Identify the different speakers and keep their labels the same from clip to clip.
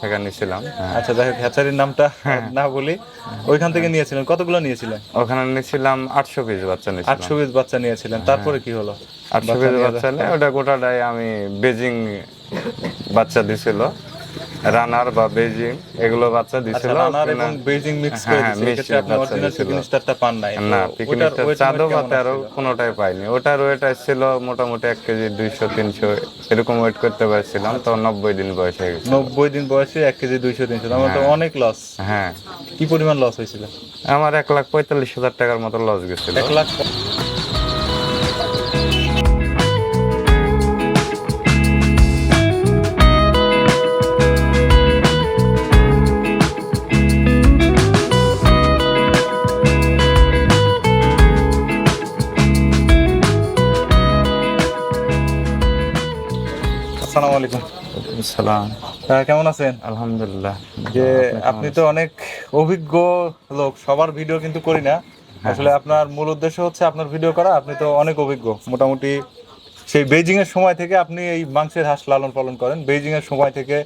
Speaker 1: থেকে নিয়েছিলাম।
Speaker 2: আচ্ছা যাই হোক হ্যাচারির নামটা না বলি। ওইখান থেকে নিয়েছিলেন কতগুলো নিয়েছিলেন?
Speaker 1: ওখানে নিয়েছিলাম আটশো পিস বাচ্চা নিয়ে
Speaker 2: আটশো পিস বাচ্চা নিয়েছিলেন তারপরে কি হলো?
Speaker 1: আটশো পিস বাচ্চা নিয়ে ওটা গোটাটাই আমি বেজিং বাচ্চা দিছিল। রানার বা বেজিং এগুলো বাচ্চা
Speaker 2: আচ্ছা
Speaker 1: দিছিল
Speaker 2: রানার এবং বেজিং মিক্স করে
Speaker 1: হ্যাঁ,
Speaker 2: দিয়েছে
Speaker 1: মিক্স
Speaker 2: এক্ষেত্রে আপনি অরিজিনাল
Speaker 1: দিয়েছিল।
Speaker 2: চিকেন স্টারটা পান নাই।
Speaker 1: না
Speaker 2: weight
Speaker 1: চাঁদও বা তেরো
Speaker 2: আসছিল?
Speaker 1: কোনোটাই পাইনি। ওটার ওয়েট ছিল মোটামুটি এক কেজি দুইশো তিনশো এরকম ওয়েট করতে পারছিলাম তো নব্বই দিন বয়স হয়ে গেছে।
Speaker 2: নব্বই দিন বয়সে এক কেজি দুইশো তিনশো আমার তো অনেক লস
Speaker 1: হ্যাঁ।
Speaker 2: কি পরিমাণ লস হয়েছিল?
Speaker 1: আমার এক লাখ পঁয়তাল্লিশ হাজার টাকার মতো লস গেছিল।
Speaker 2: এক লাখ
Speaker 1: সালাম।
Speaker 2: হ্যাঁ, কেমন আছেন?
Speaker 1: আলহামদুলিল্লাহ।
Speaker 2: যে আপনি তো অনেক অভিজ্ঞ লোক সবার ভিডিও কিন্তু করি না। আসলে আপনার মূল উদ্দেশ্য হচ্ছে আপনার ভিডিও করা আপনি তো অনেক অভিজ্ঞ। মোটামুটি সেই বেজিং এর সময় থেকে আপনি এই মাংসের হাঁস লালন পালন করেন। বেজিং এর সময় থেকে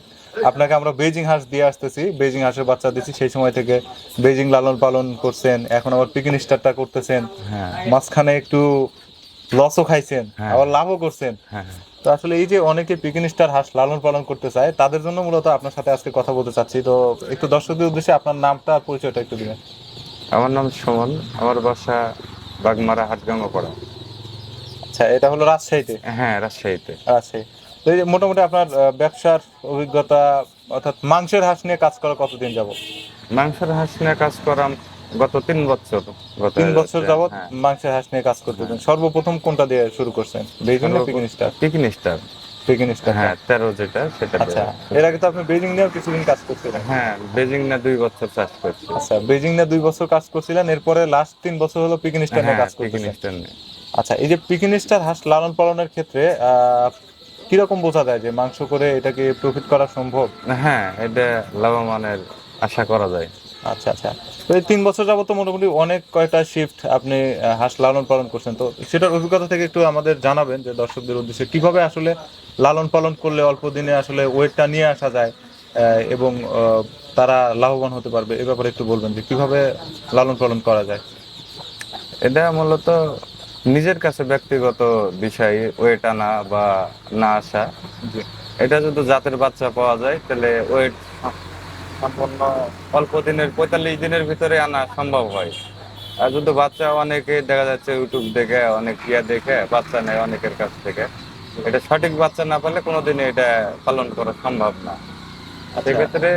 Speaker 2: আপনাকে আমরা বেজিং হাঁস দিয়ে আসতেছি বেজিং হাঁসের বাচ্চা দিচ্ছি সেই সময় থেকে বেজিং লালন পালন করছেন। এখন আবার পিকিন স্টারটা করতেছেন।
Speaker 1: হ্যাঁ।
Speaker 2: মাঝখানে একটু লসও খাইছেন
Speaker 1: হ্যাঁ।
Speaker 2: আবার লাভও করছেন।
Speaker 1: হ্যাঁ।
Speaker 2: তো আসলে এই যে অনেকে পিকিন স্টার হাঁস লালন পালন করতে চায় তাদের জন্য মূলত আপনার সাথে আজকে কথা বলতে চাচ্ছি। তো একটু দর্শকদের উদ্দেশ্যে আপনার নামটা আর পরিচয়টা একটু দিবেন।
Speaker 1: আমার নাম সুমন আমার বাসা বাগমারা হাটগাঙ্গা পড়া
Speaker 2: আচ্ছা এটা হলো রাজশাহীতে?
Speaker 1: হ্যাঁ রাজশাহীতে।
Speaker 2: রাজশাহী। তো এই যে মোটামুটি আপনার ব্যবসার অভিজ্ঞতা অর্থাৎ মাংসের হাঁস নিয়ে কাজ করা কতদিন যাব
Speaker 1: মাংসের হাঁস নিয়ে কাজ করাম গত তিন বছর
Speaker 2: তিন বছর যাবত
Speaker 1: হ্যাঁ।
Speaker 2: মাংসের হাঁস নিয়ে কাজ করতেছেন সর্বপ্রথম কোনটা দিয়ে শুরু করছেন? বেজিং না পিকিন স্টার?
Speaker 1: হ্যাঁ তেরো যেটা সেটা
Speaker 2: আচ্ছা এর আগে তো আপনি বেজিং নিয়েও কিছুদিন কাজ করছিলেন।
Speaker 1: হ্যাঁ বেজিং না দুই বছর চাষ করছি।
Speaker 2: আচ্ছা বেজিং নিয়ে দুই বছর কাজ করছিলেন এরপরে লাস্ট তিন বছর হলো পিকিন স্টার নিয়ে
Speaker 1: হ্যাঁ
Speaker 2: কাজ করতেছেন।
Speaker 1: স্টার নিয়ে।
Speaker 2: আচ্ছা এই যে পিকিন স্টার হাঁস লালন পালনের ক্ষেত্রে কীরকম বোঝা যায় যে মাংস করে এটাকে প্রফিট করা সম্ভব?
Speaker 1: হ্যাঁ এটা লাভবানের আশা করা যায়।
Speaker 2: আচ্ছা আচ্ছা। তো এই তিন বছর যাবত মোটামুটি অনেক কয়টা শিফট আপনি হাঁস লালন পালন করছেন। তো সেটার অভিজ্ঞতা থেকে একটু আমাদের জানাবেন যে দর্শকদের উদ্দেশ্যে কীভাবে আসলে লালন পালন করলে অল্প দিনে আসলে ওয়েটটা নিয়ে আসা যায় এবং তারা লাভবান হতে পারবে এ ব্যাপারে একটু বলবেন যে কীভাবে লালন পালন করা যায়।
Speaker 1: এটা মূলত নিজের কাছে ব্যক্তিগত বিষয় ওয়েট আনা বা না আসা। এটা যদি জাতের বাচ্চা পাওয়া যায় তাহলে ওয়েট সম্পূর্ণ অল্প দিনের পঁয়তাল্লিশ দিনের ভিতরে আনা সম্ভব হয়। আর যদি বাচ্চা অনেকে দেখা যাচ্ছে ইউটিউব দেখে অনেক ইয়া দেখে বাচ্চা নেয় অনেকের কাছ থেকে এটা সঠিক বাচ্চা না পেলে কোনোদিনই এটা পালন করা সম্ভব না। সেক্ষেত্রে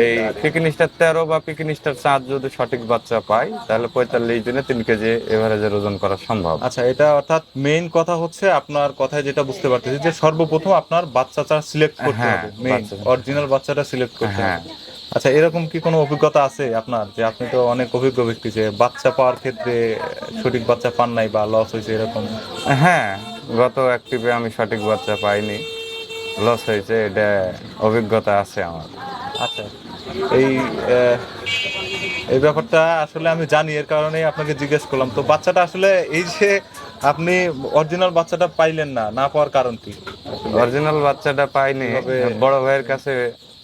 Speaker 1: এই পিকনিস্টার তেরো বা পিকনিস্টার চাঁদ যদি সঠিক বাচ্চা পায় তাহলে পঁয়তাল্লিশ দিনে তিন কেজি এভারেজের ওজন করা সম্ভব।
Speaker 2: আচ্ছা এটা অর্থাৎ মেইন কথা হচ্ছে আপনার কথায় যেটা বুঝতে পারতেছি যে সর্বপ্রথম আপনার বাচ্চাটা সিলেক্ট করতে
Speaker 1: হ্যাঁ,
Speaker 2: হবে মেইন অরিজিনাল বাচ্চাটা সিলেক্ট করতে
Speaker 1: হ্যাঁ।
Speaker 2: হবে আচ্ছা এরকম কি কোনো অভিজ্ঞতা আছে আপনার যে আপনি তো অনেক অভিজ্ঞ ব্যক্তি যে বাচ্চা পাওয়ার ক্ষেত্রে সঠিক বাচ্চা পান নাই বা লস হয়েছে এরকম?
Speaker 1: হ্যাঁ গত অ্যাক্টিভে আমি সঠিক বাচ্চা পাইনি। লস হয়েছে এটা অভিজ্ঞতা আছে আমার।
Speaker 2: আচ্ছা। এই এই ব্যাপারটা আসলে আমি জানি এর কারণে আপনাকে জিজ্ঞেস করলাম। তো বাচ্চাটা আসলে এই যে আপনি অরিজিনাল বাচ্চাটা পাইলেন না না পাওয়ার কারণ কি?
Speaker 1: অরিজিনাল বাচ্চাটা পাইনি। বড় ভাইয়ের কাছে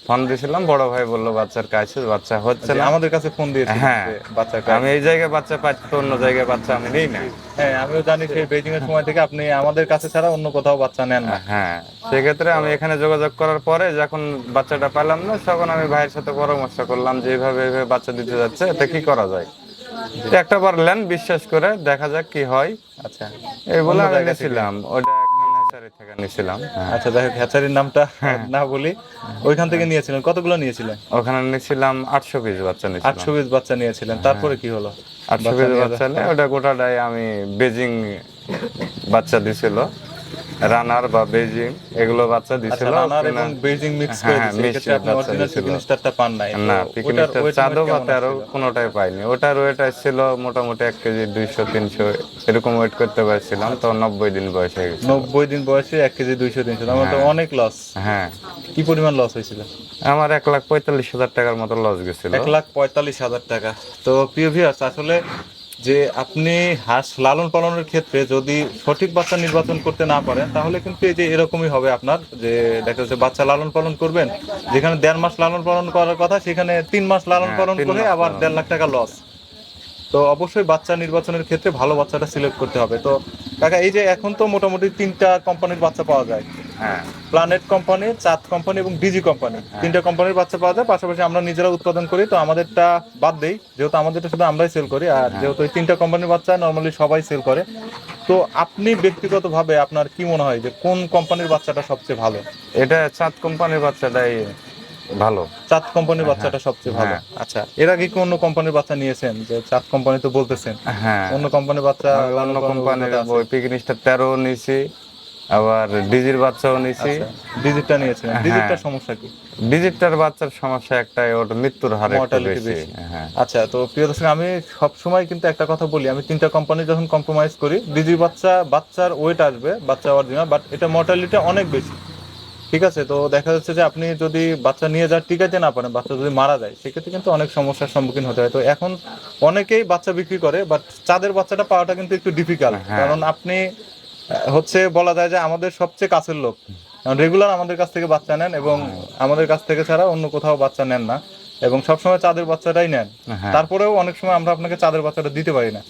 Speaker 1: ফোন দিয়েছিলাম বড় ভাই বলল বাচ্চার কাছে বাচ্চা হচ্ছে না।
Speaker 2: আমাদের কাছে ফোন দিয়েছে
Speaker 1: হ্যাঁ।
Speaker 2: বাচ্চাটা
Speaker 1: আমি এই জায়গায় বাচ্চা পাচ্ছি তো অন্য জায়গায় বাচ্চা আমি নেই না।
Speaker 2: হ্যাঁ আমিও জানি সেই বেজিং এর সময় থেকে আপনি আমাদের কাছে ছাড়া অন্য কোথাও বাচ্চা নেন না।
Speaker 1: হ্যাঁ সেক্ষেত্রে আমি এখানে যোগাযোগ করার পরে যখন বাচ্চাটা পেলাম না তখন আমি ভাইয়ের সাথে পরামর্শ করলাম যে এইভাবে এইভাবে বাচ্চা দিতে যাচ্ছে এতে কি করা যায়? একটা বার নেন বিশ্বাস করে দেখা যাক কি হয়।
Speaker 2: আচ্ছা।
Speaker 1: এই বলে আমি
Speaker 2: থেকে?
Speaker 1: ওটা হ্যাচারি থেকে নিয়েছিলাম। হ্যাঁ।
Speaker 2: আচ্ছা যাই হোক হ্যাচারির নামটা না বলি। ওইখান থেকে নিয়েছিলেন কতগুলো নিয়েছিলেন?
Speaker 1: ওখানে নিয়েছিলাম আটশো পিস বাচ্চা নিয়েছিলাম।
Speaker 2: আটশো পিস বাচ্চা নিয়েছিলেন তারপরে কি হলো?
Speaker 1: আটশো পিস বাচ্চা নিয়ে ওটা গোটাটাই আমি বেজিং বাচ্চা দিছিল। রানার বা বেজিং এগুলো বাচ্চা
Speaker 2: আচ্ছা
Speaker 1: দিছিল।
Speaker 2: রানার এবং বেজিং মিক্স করে
Speaker 1: হ্যাঁ,
Speaker 2: দিয়েছে আপনি অরিজিনাল। চিকেন স্টারটা পান নাই।
Speaker 1: না পিকনিকটা
Speaker 2: ওটার weight
Speaker 1: বা তেরো কোনোটাই পাইনি। ওটার ওয়েট ছিল মোটামুটি এক কেজি দুইশো তিনশো এরকম ওয়েট করতে পারছিলাম তো নব্বই দিন বয়স হয়ে গেছে।
Speaker 2: নব্বই দিন বয়সে এক কেজি দুইশো তিনশো আমার তো অনেক লস
Speaker 1: হ্যাঁ।
Speaker 2: কি পরিমাণ লস হয়েছিল?
Speaker 1: আমার এক লাখ পঁয়তাল্লিশ হাজার টাকার মতো লস গেছিল।
Speaker 2: এক লাখ পঁয়তাল্লিশ হাজার টাকা। তো প্রিয় ভিউয়ার্স আসলে যে আপনি হাঁস লালন পালনের ক্ষেত্রে যদি সঠিক বাচ্চা নির্বাচন করতে না পারেন তাহলে কিন্তু এই যে এরকমই হবে আপনার যে দেখা যাচ্ছে বাচ্চা লালন পালন করবেন যেখানে দেড় মাস লালন পালন করার কথা সেখানে তিন মাস লালন
Speaker 1: হ্যাঁ,
Speaker 2: পালন করে আবার দেড় লাখ টাকা লস তো অবশ্যই বাচ্চা নির্বাচনের ক্ষেত্রে ভালো বাচ্চাটা সিলেক্ট করতে হবে। তো কাকা এই যে এখন তো মোটামুটি তিনটা কোম্পানির বাচ্চা পাওয়া যায়।
Speaker 1: হ্যাঁ।
Speaker 2: প্ল্যানেট কোম্পানি চাঁদ কোম্পানি এবং ডিজি কোম্পানি তিনটা কোম্পানির বাচ্চা পাওয়া যায়। পাশাপাশি আমরা নিজেরা উৎপাদন করি তো আমাদেরটা বাদ দেই। যেহেতু আমাদেরটা শুধু আমরাই সেল করি আর যেহেতু এই তিনটা কোম্পানির বাচ্চা নর্মালি সবাই সেল করে। তো আপনি ব্যক্তিগতভাবে আপনার কি মনে হয় যে কোন কোম্পানির বাচ্চাটা সবচেয়ে ভালো?
Speaker 1: এটা চাঁদ কোম্পানির বাচ্চাটাই ভালো।
Speaker 2: চাঁদ কোম্পানির বাচ্চাটা সবচেয়ে ভালো।
Speaker 1: হ্যাঁ।
Speaker 2: আচ্ছা এর আগে কি অন্য কোম্পানির বাচ্চা নিয়েছেন? যে চাঁদ কোম্পানি তো বলতেছেন।
Speaker 1: হ্যাঁ।
Speaker 2: অন্য কোম্পানির বাচ্চা
Speaker 1: অন্য কোম্পানির ওই পিকনিকটা তেরো নিছি আবার ডিজির বাচ্চাও নিয়েছি।
Speaker 2: ডিজিটটা নিয়েছিলেন।
Speaker 1: হ্যাঁ।
Speaker 2: ডিজিটটার সমস্যা কি?
Speaker 1: ডিজিটার বাচ্চার সমস্যা একটাই ওর মৃত্যুর হার একটু বেশি। হ্যাঁ।
Speaker 2: আচ্ছা তো প্রিয় দর্শক আমি সব সময় কিন্তু একটা কথা বলি আমি তিনটা কোম্পানি যখন কম্প্রোমাইজ করি ডিজি বাচ্চা বাচ্চার ওয়েট আসবে বাচ্চা অরিজিনাল বাট এটা মর্টালিটি অনেক বেশি। ঠিক আছে? তো দেখা যাচ্ছে যে আপনি যদি বাচ্চা নিয়ে যাওয়ার টিকাতে না পারেন বাচ্চা যদি মারা যায় সেক্ষেত্রে কিন্তু অনেক সমস্যার সম্মুখীন হতে হয়। তো এখন অনেকেই বাচ্চা বিক্রি করে বাট চাঁদের বাচ্চাটা পাওয়াটা কিন্তু একটু ডিফিকাল্ট
Speaker 1: হ্যাঁ।
Speaker 2: কারণ আপনি হচ্ছে বলা যায় যে আমাদের সবচেয়ে কাছের লোক। রেগুলার আমাদের কাছ থেকে বাচ্চা নেন এবং আমাদের কাছ থেকে ছাড়া অন্য কোথাও বাচ্চা নেন না। এবং সবসময় চাঁদের বাচ্চাটাই নেন।
Speaker 1: হ্যাঁ।
Speaker 2: তারপরেও অনেক সময় আমরা আপনাকে চাঁদের বাচ্চাটা দিতে পারি না।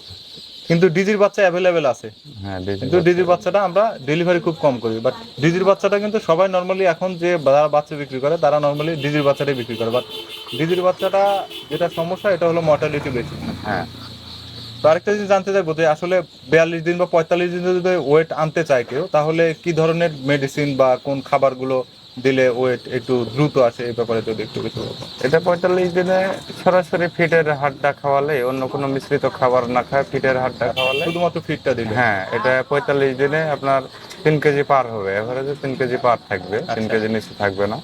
Speaker 2: কিন্তু ডিজির বাচ্চা অ্যাভেলেবেল আছে।
Speaker 1: হ্যাঁ
Speaker 2: কিন্তু ডিজির বাচ্চাটা আমরা ডেলিভারি খুব কম করি। বাট ডিজির বাচ্চাটা কিন্তু সবাই নর্মালি এখন যে যারা বাচ্চা বিক্রি করে তারা নর্মালি ডিজির বাচ্চাটাই বিক্রি করে। বাট ডিজির বাচ্চাটা যেটা সমস্যা এটা হলো মর্টালিটি বেশি।
Speaker 1: হ্যাঁ।
Speaker 2: তো আরেকটা জিনিস জানতে চাইব যে আসলে বিয়াল্লিশ দিন বা পঁয়তাল্লিশ দিন যদি ওয়েট আনতে চায় কেউ তাহলে কি ধরনের মেডিসিন বা কোন খাবারগুলো দিলে ওয়েট একটু দ্রুত আসে? এই ব্যাপারে যদি একটু কিছু
Speaker 1: এটা পঁয়তাল্লিশ দিনে সরাসরি ফিটের হাড়টা খাওয়ালে অন্য কোনো মিশ্রিত খাবার না খায় ফিটের হাড়টা খাওয়ালে।
Speaker 2: শুধুমাত্র ফিটটা দিলে?
Speaker 1: হ্যাঁ এটা পঁয়তাল্লিশ দিনে আপনার তিন কেজি পার হবে। এভারেজে তিন কেজি পার থাকবে তিন
Speaker 2: আচ্ছা।
Speaker 1: কেজি নিচে থাকবে না।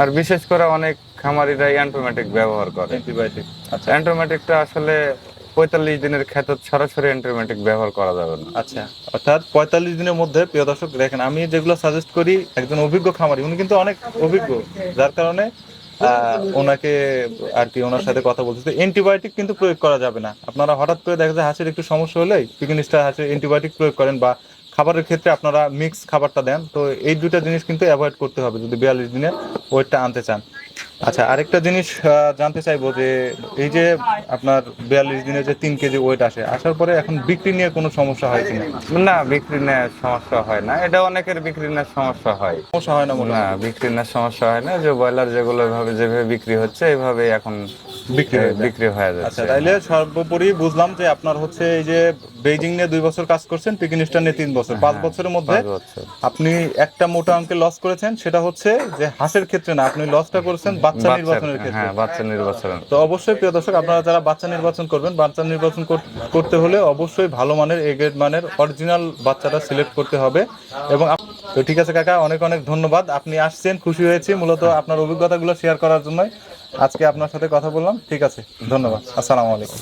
Speaker 1: আর বিশেষ করে অনেক খামারিরা অ্যান্টোমেটিক ব্যবহার করে।
Speaker 2: আচ্ছা।
Speaker 1: অ্যান্টোমেটিকটা আসলে পঁয়তাল্লিশ দিনের খ্যাত সরাসরি অ্যান্টিবায়োটিক ব্যবহার করা যাবে না।
Speaker 2: আচ্ছা। অর্থাৎ পঁয়তাল্লিশ দিনের মধ্যে প্রিয় দর্শক দেখেন আমি যেগুলো সাজেস্ট করি একজন অভিজ্ঞ খামারি উনি কিন্তু অনেক অভিজ্ঞ যার কারণে আহ, ওনাকে আর কি ওনার সাথে কথা বলতেছে। অ্যান্টিবায়োটিক কিন্তু প্রয়োগ করা যাবে না। আপনারা হঠাৎ করে দেখা যায় হাঁসের একটু সমস্যা হলেই পিকনিস্টার হাঁসের অ্যান্টিবায়োটিক প্রয়োগ করেন বা খাবারের ক্ষেত্রে আপনারা মিক্স খাবারটা দেন। তো এই দুইটা জিনিস কিন্তু অ্যাভয়েড করতে হবে যদি বিয়াল্লিশ দিনে ওয়েটটা আনতে চান। আচ্ছা আরেকটা জিনিস জানতে চাইব যে এই যে আপনার বিয়াল্লিশ দিনে যে তিন কেজি ওয়েট আসে আসার পরে এখন বিক্রি নিয়ে কোনো সমস্যা হয় কিনা?
Speaker 1: না বিক্রি নেওয়ার সমস্যা হয় না। এটা অনেকের বিক্রি নেওয়ার সমস্যা হয়।
Speaker 2: সমস্যা হয় না মনে
Speaker 1: না বিক্রি নেওয়ার সমস্যা হয় না। যে ব্রয়লার যেগুলো এভাবে যেভাবে বিক্রি হচ্ছে এইভাবে এখন
Speaker 2: বিক্রি হয়ে। আচ্ছা তাইলে সর্বোপরি বুঝলাম যে আপনার হচ্ছে এই যে বেজিং নিয়ে দুই বছর কাজ করছেন নিয়ে তিন বছর। পাঁচ বছরের মধ্যে আপনি একটা মোটা লস করেছেন সেটা হচ্ছে যে হাঁসের ক্ষেত্রে না আপনি লসটা করেছেন বাচ্চা নির্বাচনের ক্ষেত্রে।
Speaker 1: হ্যাঁ বাচ্চা নির্বাচন
Speaker 2: তো অবশ্যই প্রিয় দর্শক আপনারা যারা বাচ্চা নির্বাচন করবেন বাচ্চা নির্বাচন করতে হলে অবশ্যই ভালো মানের এ গ্রেড মানের অরিজিনাল বাচ্চাটা সিলেক্ট করতে হবে। এবং তো ঠিক আছে কাকা অনেক অনেক ধন্যবাদ। আপনি আসছেন খুশি হয়েছি। মূলত আপনার অভিজ্ঞতাগুলো শেয়ার করার জন্য আজকে আপনার সাথে কথা বললাম। ঠিক আছে ধন্যবাদ। আসসালামু আলাইকুম।